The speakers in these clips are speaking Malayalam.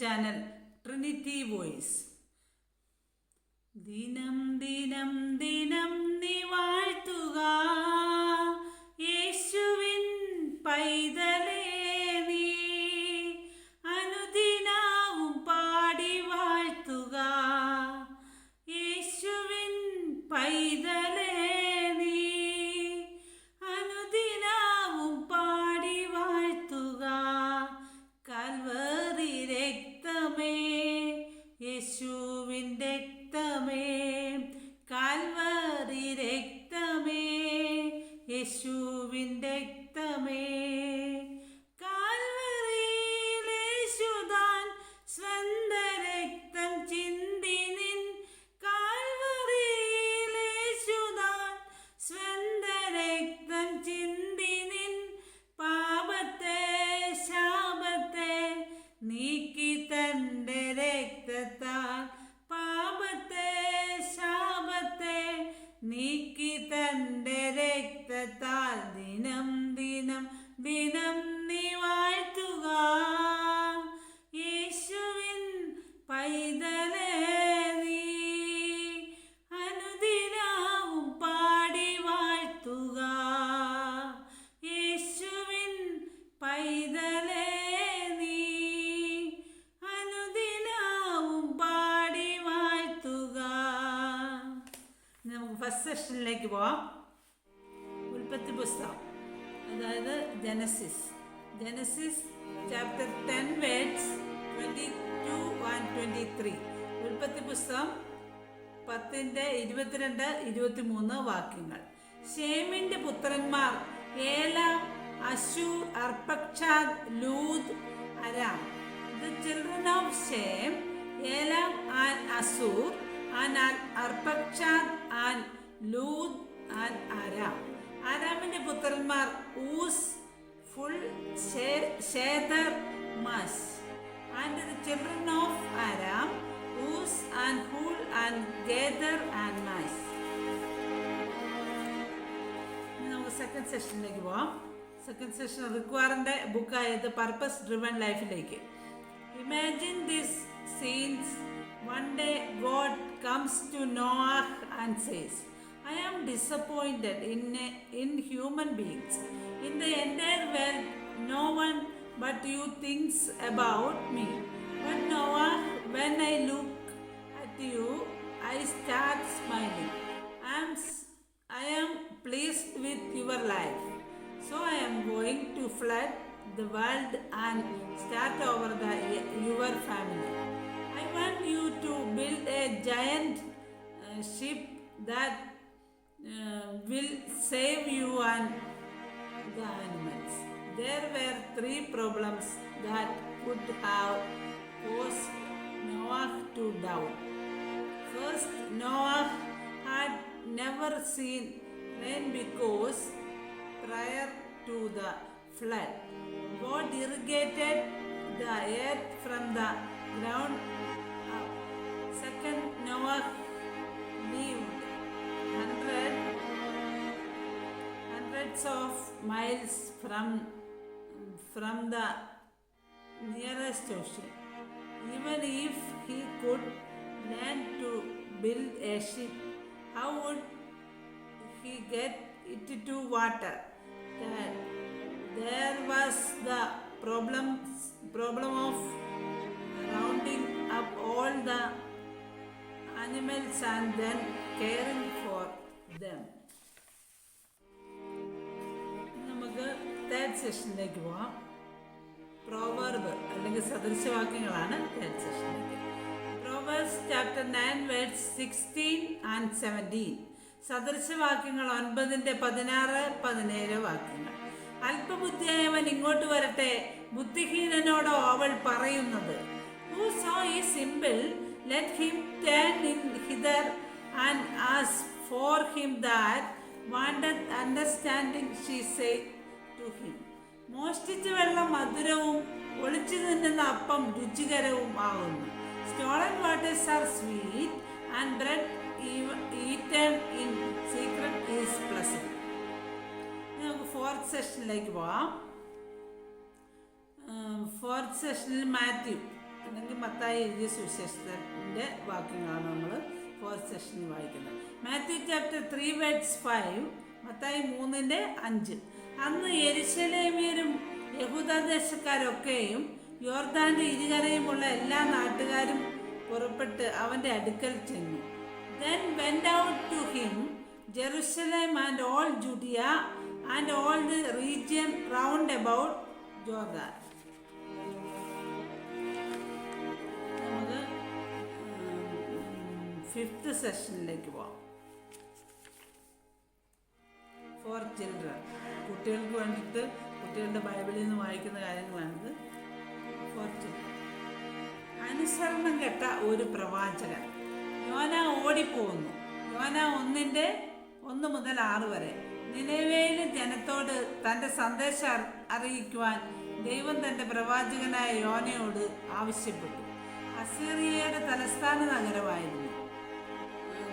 ചാനൽ ട്രിനിറ്റി വോയിസ് ദിനം ദിനം ദിനം നീ വാഴ്ത്തുക. യേശുവിൻ പൈതലേ യേശുവിൻ ഫസ്റ്റ് സെഷനിലേക്ക് പോവാം. ഉൽപ്പത്തി പുസ്തകം. അതായത് Genesis Genesis chapter ten verses twenty two and twenty three ഉൽപ്പത്തി പുസ്തകം പത്തിന്റെ ഇരുപത്തിരണ്ട് ഇരുപത്തി മൂന്ന് വാക്യങ്ങൾ. ഷേമിന്റെ പുത്രന്മാർ Elam Asshur Arphaxad Lud Aram. The children of Shem Elam and Asshur and Arphaxad and Lud and Aram. ആരാമിന്റെ പുത്രന്മാർ Uz full Mash. And the children of Aram Uz and Hul and Gether and Mash. Second സെഷനിലേക്ക് പോവാം. സെക്കൻഡ് സെഷൻ റിക്വയറിന്റെ ബുക്കായത് പർപ്പസ് ഡ്രിവൺ ലൈഫിലേക്ക് imagine this scenes one day God comes to Noah and says I am disappointed in, in human beings. In the entire world, no one but you thinks about me. But Noah, when I look at you, I start smiling. I am, I am pleased with your life. So I am going to flood the world and start over the, your family. I want you to build a giant uh, ship that uh, will save you and the animals. There were three problems that could have caused Noah to doubt. First, Noah had never seen rain because prior to the flood, God irrigated the earth from the ground up. Second, Noah lived hundred hundreds of miles from from the nearest ocean. Even if he could learn to build a ship, how would he get it to water? That there was the problem problem of rounding up all the animals and then caring for them. Third സെഷനിലേക്ക് പോവാം. പ്രോവർബ് അല്ലെങ്കിൽ സദൃശവാക്യങ്ങളാണ് തേർഡ് സെഷനിലേക്ക്. Proverbs chapter nine words sixteen and seventeen സദൃശവാക്യങ്ങൾ ഒൻപതിന്റെ പതിനാറ് പതിനേഴ് വാക്യങ്ങൾ. അല്പബുദ്ധിയായവൻ ഇങ്ങോട്ട് വരട്ടെ. ബുദ്ധിഹീനനോടോ അവൾ പറയുന്നത്. Whoso is simple let him turn in hither and as for him that wanted understanding she say to him മോഷ്ടിച്ച വെള്ളം മധുരവും ഒളിച്ചു തിന്നുന്ന അപ്പം രുചികരവും ആകുന്നു stolen waters are sweet and bread eaten in secret is pleasant നമുക്ക് ഫോർത്ത് സെഷനിലേക്ക് പോവാം. ഫോർത്ത് സെഷനിൽ മാത്യു അല്ലെങ്കിൽ മത്തായി എഴുതിയ സുവിശേഷത്തിന്റെ വാക്യങ്ങളാണ് നമ്മൾ ഫോർത്ത് സെഷനിൽ വായിക്കുന്നത്. Matthew chapter three verses five Mathai മൂന്നിന്റെ അഞ്ച്. അന്ന് എരിശലേമിയരും യഹൂദദേശക്കാരൊക്കെയും യോർദാന്റെ ഇരുകരയുമുള്ള എല്ലാ നാട്ടുകാരും പുറപ്പെട്ട് അവന്റെ അടുക്കൽ ചെന്നു. Then went out to him Jerusalem and all Judea and all the region round about Jordan നമുക്ക് ഫിഫ്ത്ത് സെഷനിലേക്ക് പോവാം. ഫോർ ചിൽഡ്രൻ കുട്ടികൾക്ക് വേണ്ടിയിട്ട് കുട്ടികളുടെ ബൈബിളിൽ നിന്ന് വായിക്കുന്ന കാര്യങ്ങളാണിത്. ഫോർ ചിൽഡ്രൻ അനുസരണം കെട്ട ഒരു പ്രവാചകൻ. യോന ഓടിപ്പോകുന്നു. യോന ഒന്നിന്റെ ഒന്ന് മുതൽ ആറ് വരെ. നിലവേൽ ജനത്തോട് തന്റെ സന്ദേശം അറി- അറിയിക്കുവാൻ ദൈവം തന്റെ പ്രവാചകനായ യോനയോട് ആവശ്യപ്പെട്ടു. അസീറിയയുടെ തലസ്ഥാന നഗരമായിരുന്നു.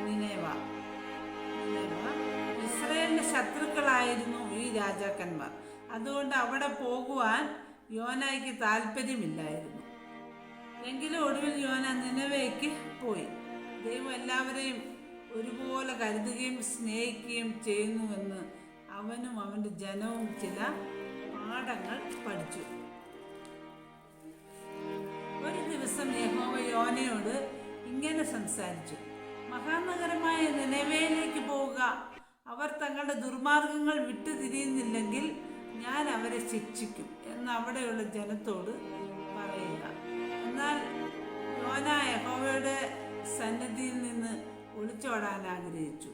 നിലവ. നിനേവ ഇസ്രയേലിന്റെ ശത്രുക്കളായിരുന്നു ഈ രാജാക്കന്മാർ. അതുകൊണ്ട് അവിടെ പോകുവാൻ യോനായ്ക്ക് താല്പര്യമില്ലായിരുന്നു എങ്കിലും ഒടുവിൽ യോന നിലവേക്ക് പോയി. ദൈവം എല്ലാവരെയും ഒരുപോലെ കരുതുകയും സ്നേഹിക്കുകയും ചെയ്യുന്നുവെന്ന് അവനും അവന്റെ ജനവും ചില പാഠങ്ങൾ പഠിച്ചു. ഒരു ദിവസം യഹോവ യോനയോട് ഇങ്ങനെ സംസാരിച്ചു. മഹാനഗരമായ നിലവേലേക്ക് പോവുക. അവർ തങ്ങളുടെ ദുർമാർഗങ്ങൾ വിട്ടു തിരിയുന്നില്ലെങ്കിൽ ഞാൻ അവരെ ശിക്ഷിക്കും എന്ന് അവിടെയുള്ള ജനത്തോട് പറയുക. എന്നാൽ യോന യഹോവയുടെ സന്നദ്ധിയിൽ നിന്ന് ഒളിച്ചോടാൻ ആഗ്രഹിച്ചു.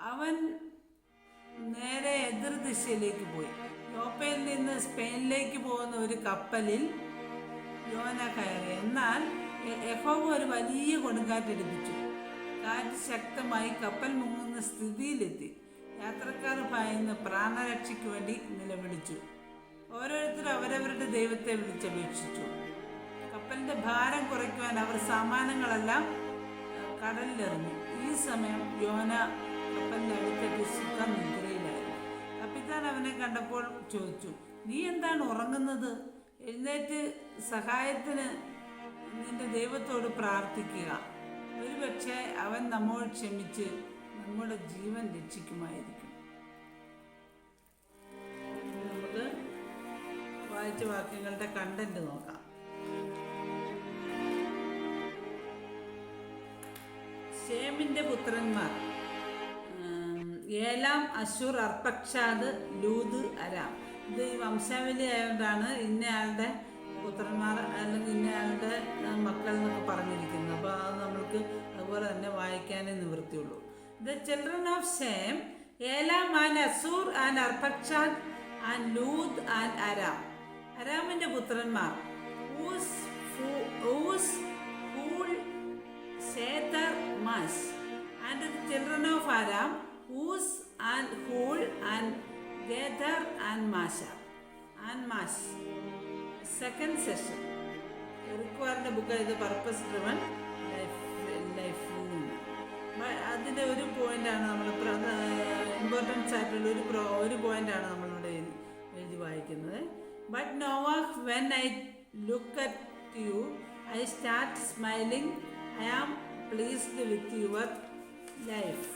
അവൻ നേരെ എതിർദിശയിലേക്ക് പോയി. യോപ്പയിൽ നിന്ന് സ്പെയിനിലേക്ക് പോകുന്ന ഒരു കപ്പലിൽ യോന കയറി. എന്നാൽ യഹോവ ഒരു വലിയ കൊടുങ്കാറ്റ് കൊടുങ്കാറ്റടിപ്പിച്ചു കാറ്റ് ശക്തമായി കപ്പൽ മുങ്ങുന്ന സ്ഥിതിയിലെത്തി. യാത്രക്കാർ ഭയന്ന് പ്രാണരക്ഷയ്ക്ക് വേണ്ടി നിലവിളിച്ചു. ഓരോരുത്തർ അവരവരുടെ ദൈവത്തെ വിളിച്ചപേക്ഷിച്ചു. കപ്പലിന്റെ ഭാരം കുറയ്ക്കുവാൻ അവർ സാമാനങ്ങളെല്ലാം കടലിലെറിഞ്ഞു. ഈ സമയം യോന കപ്പലിന്റെ അടുത്തെത്തി സുഖ നിദ്രയിലായിരുന്നു കപ്പിത്താൻ അവനെ കണ്ടപ്പോൾ ചോദിച്ചു നീ എന്താണ് ഉറങ്ങുന്നത്? എഴുന്നേറ്റ് സഹായത്തിന് നിന്റെ ദൈവത്തോട് പ്രാർത്ഥിക്കുക. ഒരുപക്ഷെ അവൻ നമ്മോട് ക്ഷമിച്ച് നമ്മുടെ ജീവൻ രക്ഷിക്കുമായിരിക്കും. നമുക്ക് വായിച്ച വാക്യങ്ങളുടെ കണ്ടന്റ് നോക്കാം. ഷേമിന്റെ പുത്രന്മാർ. Elam Asshur Arphaxad ലൂത് Aram. ഇത് ഈ വംശാവലി ആയതുകൊണ്ടാണ് ഇന്നയാളുടെ പുത്രന്മാർ അല്ലെങ്കിൽ ഇന്നയാളുടെ മക്കൾ എന്നൊക്കെ പറഞ്ഞിരിക്കുന്നത് അപ്പോൾ അത് നമ്മൾക്ക് അതുപോലെ തന്നെ വായിക്കാനേ നിവൃത്തിയുള്ളൂ. The children of Shem Elam and Asshur and Arphaxad and Lud and Aram. അരാമിന്റെ പുത്രന്മാർ. ഊസ് ഫു- ഊസ് ഫൂൾ Shether Mash, and the children of Aram, Uz and Hul and Gether and Masha and Mash. Second session. റിക്വയറിന്റെ ബുക്ക് ഇത് പർപ്പസ് ഡ്രിവൺ ലൈഫ് അതിന്റെ ഒരു പോയിന്റാണ് നമ്മൾ ഇമ്പോർട്ടൻസ് ആയിട്ടുള്ള ഒരു പ്രോ ഒരു പോയിന്റാണ് നമ്മളിവിടെ എഴുതി വായിക്കുന്നത്. But Noah when I look at you I start smiling I am pleased with your life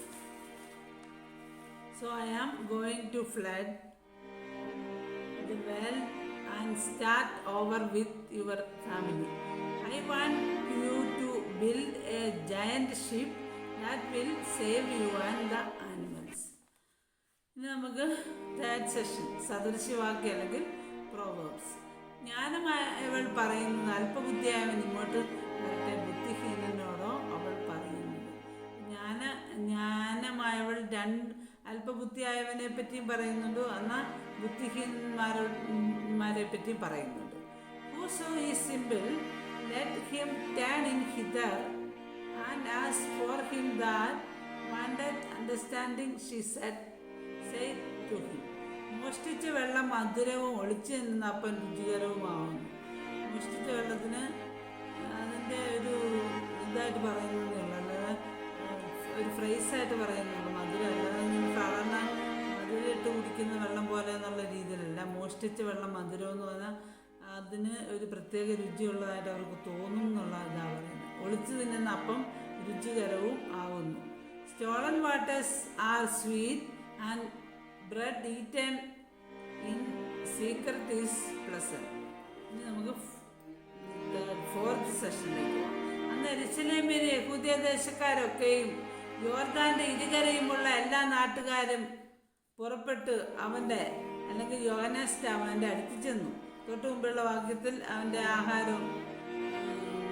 so I am going to flood the well and start over with your family. I want you to build a giant ship that will save you and the animals. ഇനി നമുക്ക് തേർഡ് സെഷൻ സദൃശ്യവാക്യം അല്ലെങ്കിൽ പ്രോവേബ്സ് ജ്ഞാനമായവൾ പറയുന്നത് അല്പബുദ്ധിയായവൻ ഇങ്ങോട്ട് വരട്ടെ ബുദ്ധിഹീനനോടോ അവൾ പറയുന്നത് ജ്ഞാന ജ്ഞാനമായവൾ രണ്ട് അല്പബുദ്ധിയായവനെ പറ്റിയും പറയുന്നുണ്ട്. എന്നാൽ ബുദ്ധിഹീനന്മാരെ പറ്റിയും പറയുന്നുണ്ട് whoso is simple let him turn in hither and as for him that wanted understanding she said say to him മോഷ്ടിച്ച വെള്ളം മധുരവും ഒളിച്ചു നിന്നപ്പൻ രുചികരവുമാവുന്നു. മോഷ്ടിച്ച വെള്ളത്തിന് അതിന്റെ ഒരു ഇതായിട്ട് പറയുന്നതേ ഉള്ളൂ. അല്ലാതെ ഒരു ഫ്രൈസായിട്ട് പറയുന്നുള്ളൂ മോഷ്ടിച്ച വെള്ളം മധുരം എന്ന് പറഞ്ഞാൽ അതിന് ഒരു പ്രത്യേക രുചിയുള്ളതായിട്ട് അവർക്ക് തോന്നും എന്നുള്ള ഇതാണ് പറയുന്നത്. ഒളിച്ചു തിന്നുന്ന അപ്പം രുചികരവും ആവുന്നു stolen waters are sweet and bread eaten in secret is pleasant ഇനി നമുക്ക് ഫോർത്ത് സെഷനിലേക്ക് അന്ന് എരിശിലേമിലെ പുതിയ ദേശക്കാരൊക്കെയും യോർദാന്റെ ഇരുകരയുമുള്ള എല്ലാ നാട്ടുകാരും പുറപ്പെട്ട് അവന്റെ അല്ലെങ്കിൽ യോഹനാസ്റ്റ് അവന്റെ അടുത്ത് ചെന്നു. തൊട്ട് മുമ്പുള്ള വാക്യത്തിൽ അവന്റെ ആഹാരവും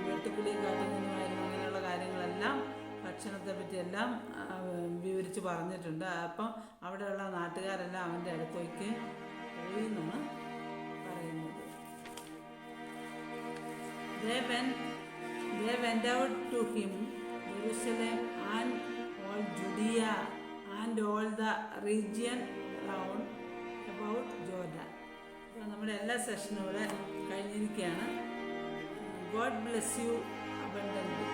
വെട്ടുക്കിളിയും കാട്ടുകുന്നുമായിരുന്നു അങ്ങനെയുള്ള കാര്യങ്ങളെല്ലാം ഭക്ഷണത്തെ പറ്റിയെല്ലാം വിവരിച്ച് പറഞ്ഞിട്ടുണ്ട്. അപ്പം അവിടെയുള്ള നാട്ടുകാരെല്ലാം അവന്റെ അടുത്തേക്ക് പോയി എന്നാണ് പറയുന്നത്. They went, they went out to him, Jerusalem and all Judea and all the region round about Jordan. അപ്പോൾ നമ്മുടെ എല്ലാ സെഷനും ഇവിടെ കഴിഞ്ഞിരിക്കുകയാണ് ഗോഡ് ബ്ലെസ് യു അബണ്ടന്റ്